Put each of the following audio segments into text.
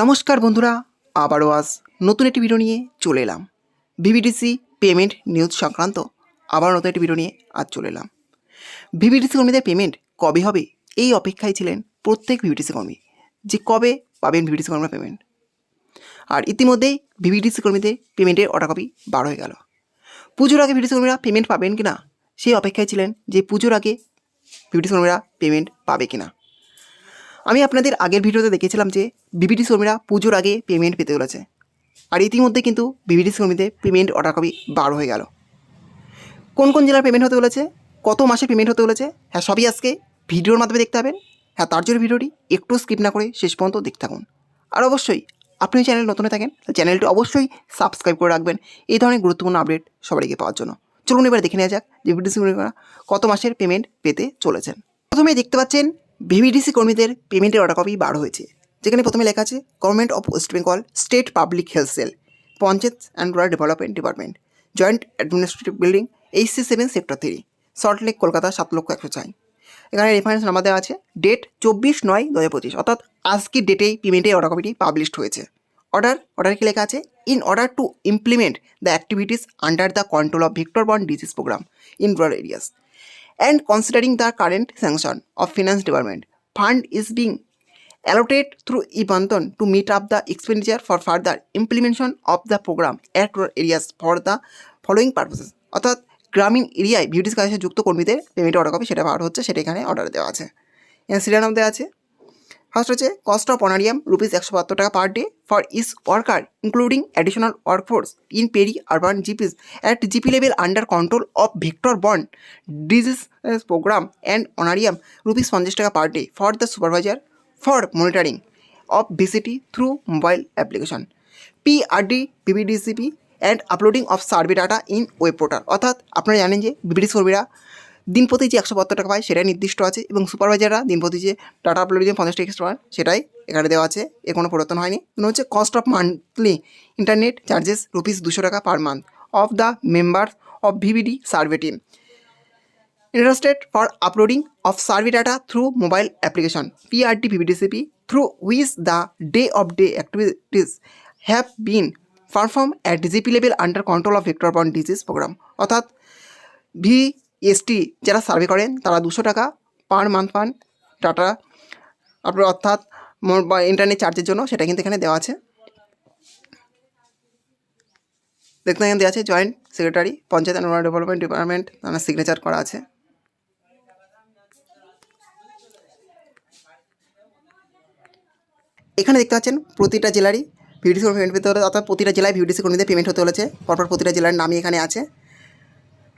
নমস্কার বন্ধুরা, আবারও আজ নতুন একটি ভিডিও নিয়ে চলে এলাম। ভিভিডিসি পেমেন্ট নিউজ সংক্রান্ত আবার নতুন একটি ভিডিও নিয়ে আজ চলে এলাম। ভিভিডিসি কর্মীদের পেমেন্ট কবে হবে? এই অপেক্ষায় ছিলেন প্রত্যেক ভিভিডিসি কর্মী। যে কবে পাবেন ভিভিডিসি কর্মীরা পেমেন্ট আর ইতিমধ্যেই ভিভিডিসি কর্মীদের পেমেন্টের অর্ডার কপি বার হয়ে গেল। পুজোর আগে ভিভিডিসি কর্মীরা পেমেন্ট পাবেন কি না সেই অপেক্ষায় ছিলেন যে পুজোর আগে ভিভিডিসি কর্মীরা পেমেন্ট পাবে কিনা? আমি আপনাদের আগের ভিডিওতে দেখেছিলাম যে বিবিডি কর্মীরা পুজোর আগে পেমেন্ট পেতে চলেছে। আর ইতিমধ্যে কিন্তু বিবিডি কর্মীদের পেমেন্ট অর্ডার কপি বার হয়ে গেল। কোন কোন জেলার পেমেন্ট হতে চলেছে? কত মাসে পেমেন্ট হতে চলেছে? হ্যাঁ সবই আজকে ভিডিওর মাধ্যমে দেখতে পাবেন। হ্যাঁ তার জন্য ভিডিওটি একটু স্কিপ না করে শেষ পর্যন্ত দেখতে থাকুন। আর অবশ্যই, আপনি চ্যানেল নতুন থাকেন চ্যানেলটি অবশ্যই সাবস্ক্রাইব করে রাখবেন। এই ধরনের গুরুত্বপূর্ণ আপডেট আগে পাওয়ার জন্য। চলুন এবার দেখে নেওয়া যাক যে বিবিডিসি কর্মীরা কত মাসের পেমেন্ট পেতে চলেছেন। প্রথমে দেখতে পাচ্ছেন ভিভিডিসি কর্মীদের পেমেন্টের অর্ডার কপি বার হয়েছে। যেখানে প্রথমে লেখা আছে government of West Bengal state public health cell panchayat and rural development department joint administrative building HC seven sector three Salt Lake Kolkata সাত লক্ষ একশো চাই এখানে রেফারেন্স নাম্বার দেওয়া আছে ডেট চব্বিশ নয় দু হাজার পঁচিশ, অর্থাৎ আজকের ডেটেই পেমেন্টের অর্ডার কপিটি পাবলিশড হয়েছে। অর্ডার অর্ডার কি লেখা আছে? In order to implement the activities under the control of vector borne disease programme in rural areas and considering the current sanction of finance department fund is being allocated through ibanton to meet up the expenditure for further implementation of the program at rural areas for the following purposes অর্থাৎ গ্রামীণ এরিয়ায় beauty কাজের যুক্ত কর্মীদের payment order copy সেটা পাওয়ার হচ্ছে সেটা এখানে অর্ডার দেওয়া আছে এখানে সিরিয়াল নাম দেওয়া আছে ফার্স্ট হচ্ছে কস্ট অফ অনারিয়াম রুপিস একশো বাহাত্তর টাকা per day for each worker including additional workforce in peri urban GPs at GP level under control of vector bond disease programme and honorarium rupees পঞ্চাশ টাকা per day for the supervisor for monitoring of VCT through mobile application PRD BBDCP and uploading of survey data in web portal অর্থাৎ আপনারা জানেন যে বিবিডি কর্মীরা দিনপতি যে একশো সত্তর টাকা পায় সেটাই নির্দিষ্ট আছে এবং সুপারভাইজাররা দিনপতি যে ডাটা আপলোড জন্য পঞ্চাশ টাকা এক্সট্রা পায় সেটাই এখানে দেওয়া আছে, এ কোনো পরিবর্তন হয়নি। কোনো হচ্ছে cost of monthly internet charges rupees দুশো টাকা per month of the member of VVD survey team interested for uploading of survey data through mobile application PRT VVDCP through which the day of day activities have been perform at DGP level under control of vector borne disease programme অর্থাৎ V VST যারা survey করেন, তারা দুশো টাকা per month পান, tata. আপনার অর্থাৎ internet চার্জের জন্য সেটা কিন্তু এখানে দেওয়া আছে। দেখতে এখানে দেওয়া আছে joint secretary, panchayat and development department, তার সিগনেচার করা আছে। এখানে দেখতে পাচ্ছেন প্রতিটা জেলারই ভিডিসি পেমেন্ট পেতে হলে অর্থাৎ প্রতিটা জেলায় ভিডিসি কর্মীদের পেমেন্ট হতে চলেছে। পরপর প্রতিটা জেলার নামই এখানে আছে।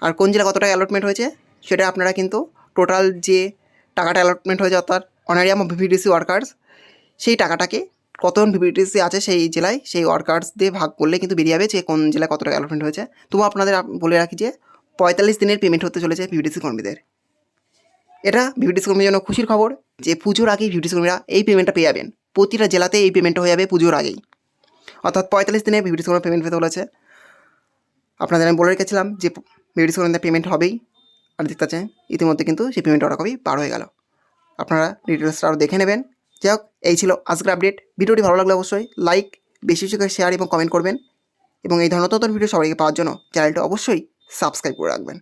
আর কোন জেলা কত টাকা অ্যালটমেন্ট হয়েছে, সেটা আপনারা কিন্তু টোটাল যে টাকাটা অ্যালটমেন্ট হয়েছে অর্থাৎ অনারিয়াম ভিভিডিসি ওয়ার্কার্স সেই টাকাটাকে কতজন ভিভিডিসি আছে সেই জেলায় সেই ওয়ার্কার্স দিয়ে ভাগ করলে কিন্তু বেরিয়ে যাবে যে কোন জেলায় কত টাকা অ্যালটমেন্ট হয়েছে। তবু আপনাদের বলে রাখি যে পঁয়তাল্লিশ দিনের পেমেন্ট হতে চলেছে ভিভিডিসি কর্মীদের। এটা ভিভিডিসি কর্মীর জন্য খুশির খবর যে পুজোর আগেই ভিভিডিসি কর্মীরা এই পেমেন্টটা পেয়ে যাবেন। প্রতিটা জেলাতে এই পেমেন্টটা হয়ে যাবে পুজোর আগেই। অর্থাৎ পঁয়তাল্লিশ দিনে ভিভিডিসি কর্মীর পেমেন্ট পেতে বলেছে। আপনাদের আমি বলে রেখেছিলাম যে ভিভিডিসি করেন পেমেন্ট হবেই। আর দেখতে পাচ্ছেন, ইতিমধ্যে কিন্তু সেই পেমেন্ট অর্ডার কপি পার হয়ে গেল। আপনারা ডিটেলসটা আরও দেখে নেবেন। যাই হোক, এই ছিল আজকের আপডেট। ভিডিওটি ভালো লাগলে অবশ্যই লাইক, বেশি বেশি করে শেয়ার এবং কমেন্ট করবেন। এবং এই ধরনের নতুন ভিডিও সবাইকে পাওয়ার জন্য চ্যানেলটা অবশ্যই সাবস্ক্রাইব করে রাখবেন।